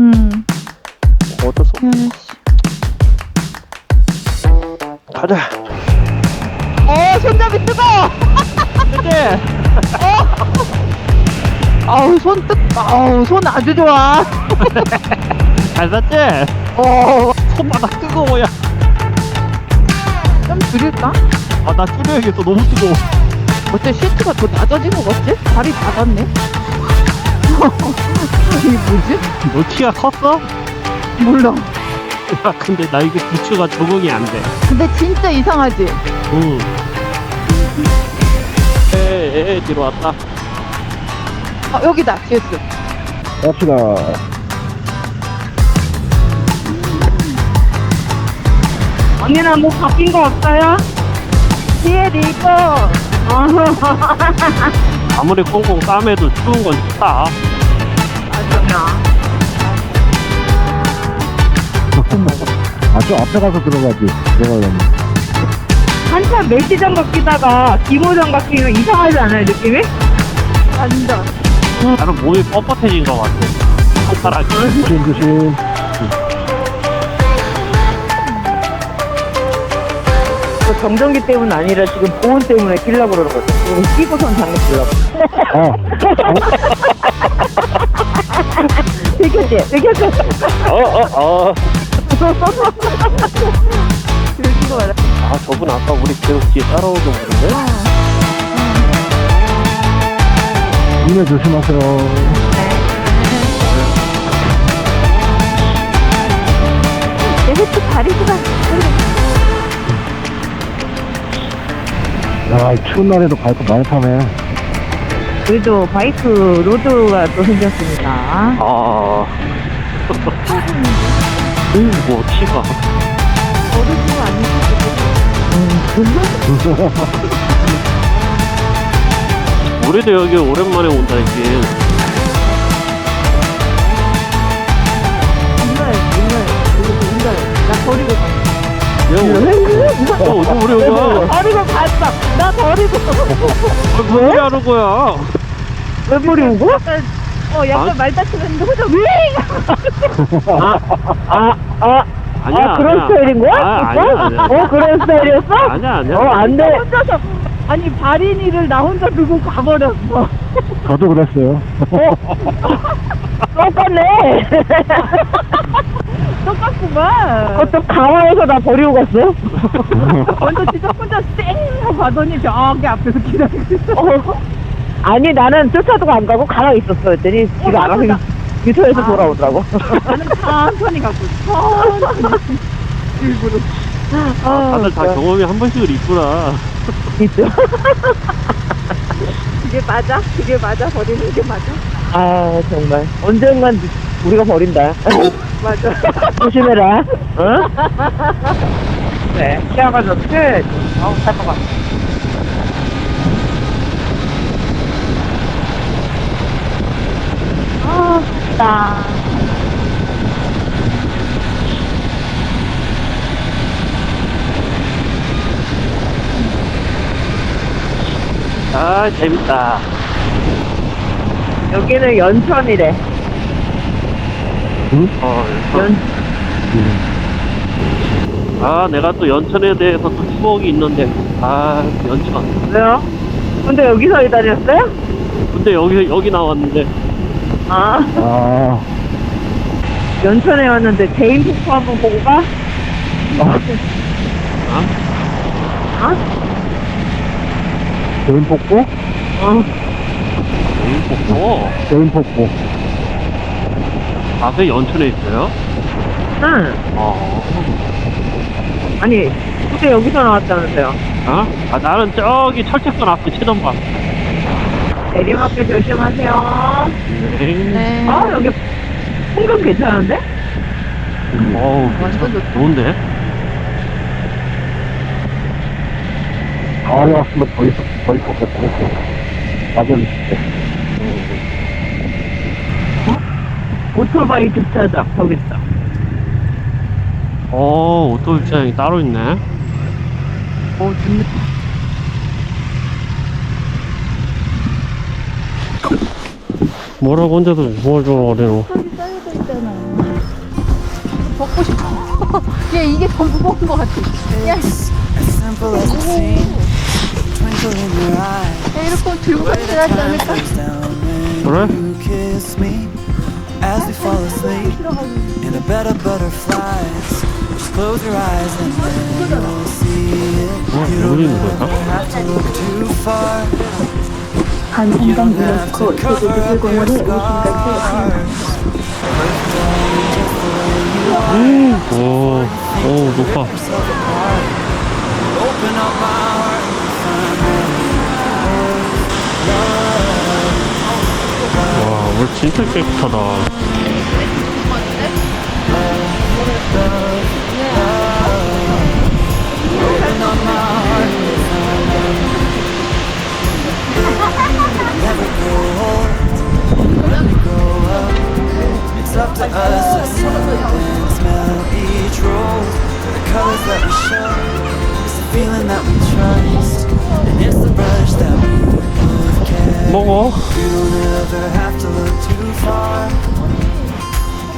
음. 어쩔 수 없어. 야씨. 가자. 어 손잡이 뜨거워. 그치? 아우 손 뜨. 아우 손 아주 좋아. 잘 샀지? 어. 손바닥 뜨거워야. 좀 줄일까? 아, 나 줄여야겠어. 너무 뜨거워. 어째 시트가 더 낮아진 것 같지? 발이 닫았네. 이게 뭐지? 너 키가 컸어? 몰라. 야, 근데 나 이거 부츠가 적응이 안 돼. 근데 진짜 이상하지? 응. 에, 에, 뒤로 왔다. 아 여기다 GS. 갑시다. 언니는 뭐 바뀐 거 없어요? 뒤에 리버. 아무리 꽁꽁 싸매도 추운 건 좋다. 아, 저 앞에 가서 들어가지. 들어가려면. 한참 멜시장갑 끼다가 기모장갑 끼면 이상하지 않아요, 느낌이? 완전. 나는 몸이 뻣뻣해진 것 같아. 손가락이. 조심, 조심. 그 정전기 때문 아니라 지금 보온 때문에 끼려고 거죠. 지금 끼고선 장갑 끼려고. 아, 들켰지? 들켰지? 어, 어, 어. 들키고 말아. 아, 저분 아까 우리 계속 뒤에 따라오던 분인데? 눈에 조심하세요. 내 해치 다리가. 야, 이 추운 날에도 바이크 많이 타네. 그래도 바이크 로드가 또 생겼습니다. 아. 음, 뭐, 키가. 어른도 아니고. 우리도 여기 오랜만에 온다, 이게. 인가요, 인가요. 그리고 인가요. 나 버리고 갔어. 야, 어, 우리? 버리고 갔어. 나 버리고. 아, 무슨 소리 하는 거야? 왜 버리 고? 약간, 어, 약간 아. 말 다치는데 혼자 왜? 아, 아, 아. 아니야, 아, 그런 아니야. 스타일인 거야? 아, 진짜? 아니야, 아니야. 어, 그런 스타일이었어? 아니야, 아니야. 어, 안 돼. 혼자서. 아니, 발인이를 나 혼자 두고 가버렸어. 저도 그랬어요. 똑같네. 똑같구만. 그것도 강화해서 나 버리고 갔어. 먼저 진짜 혼자 쌩 하고 가더니 저기 앞에서 기다리고 있어. 어. 아니, 나는 쫓아도 안 가고 가만히 있었어. 했더니 지가 알아서 나보다. 유토에서 아. 돌아오더라고. 나는 천천히 가고 천천히. 일부러. 아, 다들 다 경험이 한 번씩은 있구나. 있죠. 그게 맞아? 그게 맞아? 버리는 게 맞아? 아, 정말. 언젠간 우리가 버린다. 맞아. 조심해라. 어? 네, 시야가 좋지? 아우, 살것 같아. 아, 나. 아, 재밌다. 여기는 연천이래. 어, 연, 아, 내가 또 연천에 대해서 또 추억이 있는데. 아, 연천. 왜요? 근데 여기서 기다렸어요? 근데 여기, 여기 나왔는데. 아, 아, 연천에 왔는데 개인 폭포 한번 보고 가? 아, 어? 개인 폭포? 어. 여기 보고. 개인 폭포. 아, 그 연천에 있어요? 응. 어. 아니, 그때 여기서 나왔다면서요. 어? 아, 나는 저기 철책선 앞에 치던 봐. 내리막길 조심하세요. 네. 네. 아, 여기 풍경 괜찮은데? 어우, 완전 좋다. 좋은데? 가을에 왔으면 더 있, 더 있었겠고. 낙엽이 진짜. 오토바이 주차장, 저기 있어. 어, 오토주차장이 따로 있네. 어, 좋네. 뭐라고 혼자서 뭘좀 어려워. 있잖아. 벗고 싶어. 얘 이게 더 무거운 것 같아. 야, 씨. As simple as it seems. Twinkle in your eye. 야, 이렇게 들고 하지 Time 않을까? down 그래? you kiss me. As we fall asleep in a bed of butterflies. Just close your eyes and then you'll see it. 어, You 어디 don't 있는 ever 거야? have to look too far. 반 You 성당 don't have to 유네스코 cover 세계미술 up your 공원에 오신 것을 scars. 오, 오, 높아. 와, 물 진짜 깨끗하다. us to smell and smell each rose. The colors that we show, it's the feeling that we trust, and it's the brush that we both carry. 먹어. You don't ever have to look too far.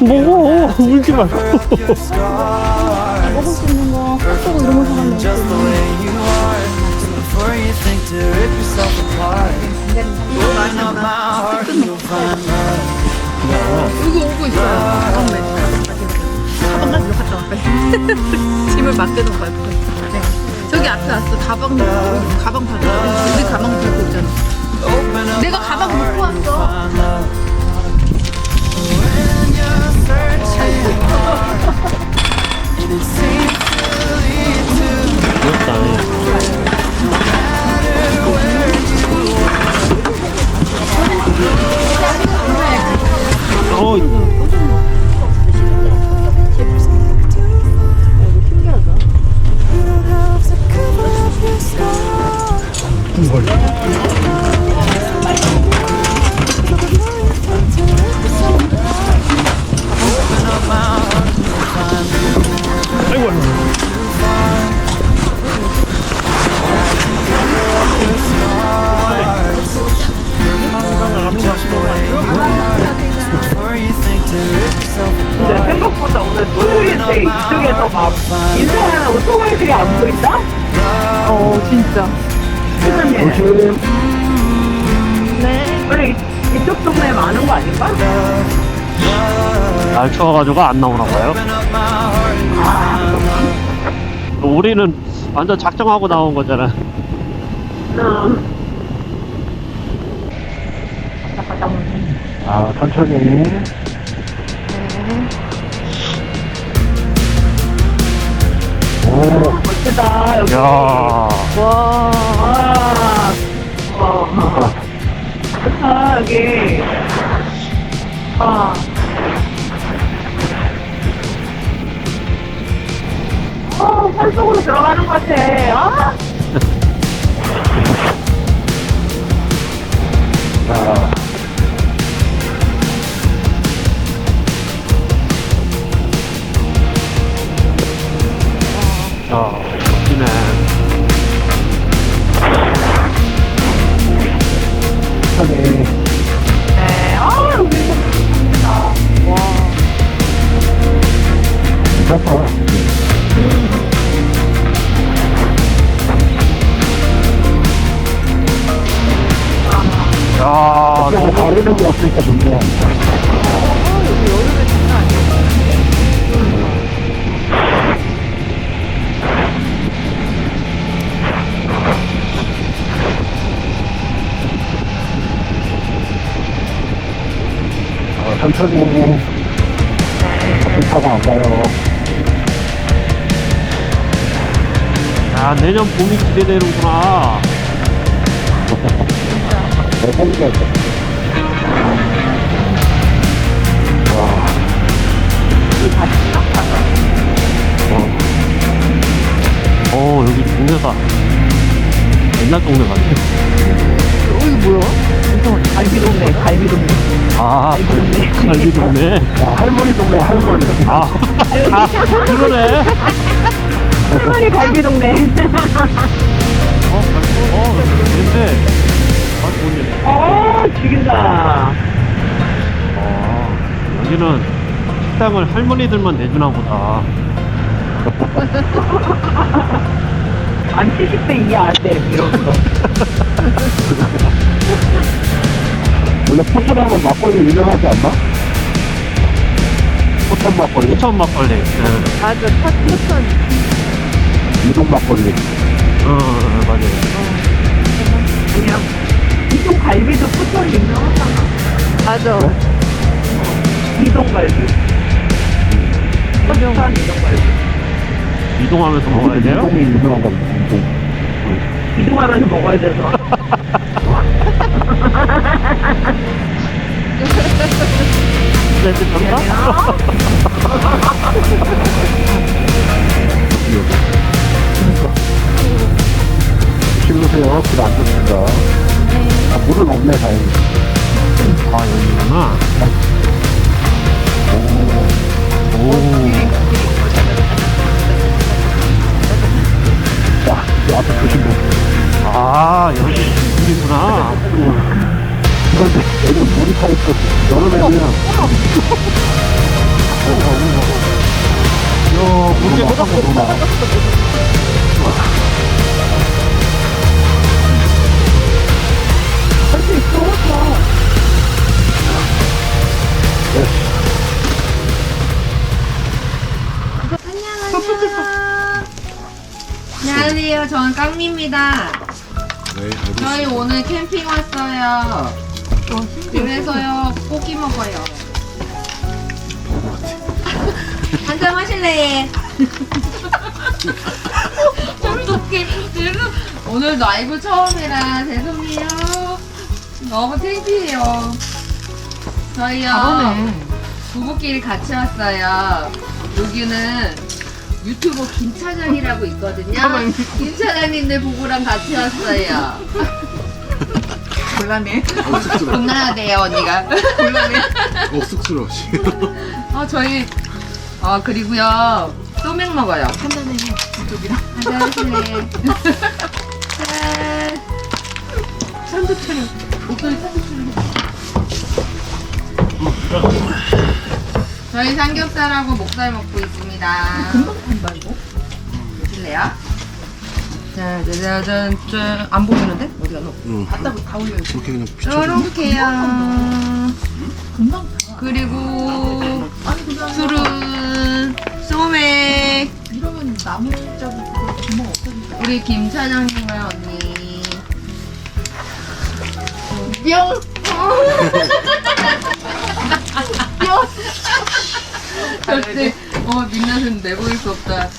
먹어. 울지 Cover 말고. up your scars. 먹을 수 있는 거, 핫도그 이런 거 사가면 Just the way you are. So before you think to rip yourself apart, open up my heart, you'll find love. 여기 오고 있어요. 가방 맨. 가방 가지고 갔다 왔어요. 짐을 맡겨놓고 왔어요. 네. 저기 앞에 왔어. 가방 들고, 가방 받아. 우리 가방 들고 오잖아. 내가 가방 놓고 왔어. love. When 조심. 네. 그래 이쪽 동네에 많은 거 아닌가? 날 추워가지고 안 나오나 봐요. 우리는 완전 작정하고 나온 거잖아. 아, 천천히. 오, 멋지다 여기. 야 와. 아, 어. 좋다 여기. 아. 어, 산 속으로 들어가는 것 같아. 아, 자, 야, 천천히. 네. 아, 여기 괜찮다. 야, 또 너무 가르는 게 없으니까 좋네. 어. 앞에 차가 안 가요. 야, 내년 봄이 기대되는구나. 내 생기가 있어. 어, 여기 동네가 옛날 동네 같아. 여기 뭐야? 무슨 갈비 동네, 갈비 동네. 아, 갈비 동네. 야, 할머니 동네, 할머니. 아, 아, 그러네. 할머니 갈비 동네. 어, 어, 근데, 아, 좋네. 어, 죽인다. 어, 여기는 식당을 할머니들만 내주나 보다. 안 70대 이해 안 돼. 이런 거. 원래 포천하면 막걸리 유명하지 않나? 포천 막걸리, 포천 막걸리. 네. 맞아, 팥포천. 이동 막걸리. 어, 어, 맞아요. 그냥 이동 갈비도 포천 유명하잖아. 맞아. 이동 갈비. 포천 이동 갈비. 이동하면서 먹어야 돼요? 이동이 유명한가 보다. 이동. 이동하면서 먹어야 돼서. 네, 감사. 조심하세요. 길안 좋습니다. 아, 물은 없네, 다행히. 아, 여기구나. 오. 야, 여기 물이 차있어. 여름에는. 야, 물이 막 하고 막. 안녕하세요. 저는 깡미입니다. 저희 오늘 캠핑 왔어요. 그래서요, 고기 먹어요. 한잔 하실래? 어떡해. 죄송- 오늘 라이브 처음이라 죄송해요. 너무 창피해요. 저희요. 부부끼리 같이 왔어요. 여기는 유튜버 김 차장이라고 있거든요. 김 차장님들 부부랑 같이 왔어요. 곤란해. 곤란해야 돼요, 언니가. 곤란해. 어 쑥스러워 어, 저희, 어, 그리고요, 소맥 먹어요. 한잔해. 이쪽이랑. 한잔 하실래. 짠. 산도 촬영. 목소리 산도 촬영. 저희 삼겹살하고 목살 먹고 있습니다. 금방 판다 이거. 보실래요? 짜자잔, 짠. 안 보이는데? 어디 가노? 응. 갖다 다 올려요. 그렇게 그냥 비춰줘 요렇게요. 그리고 술은 소맥. 이러면 나무 자국 구멍 없어지죠. 우리 김 차장님과 언니. 뿅. 뿅. 절대 어 민낯은 내보일 수 없다.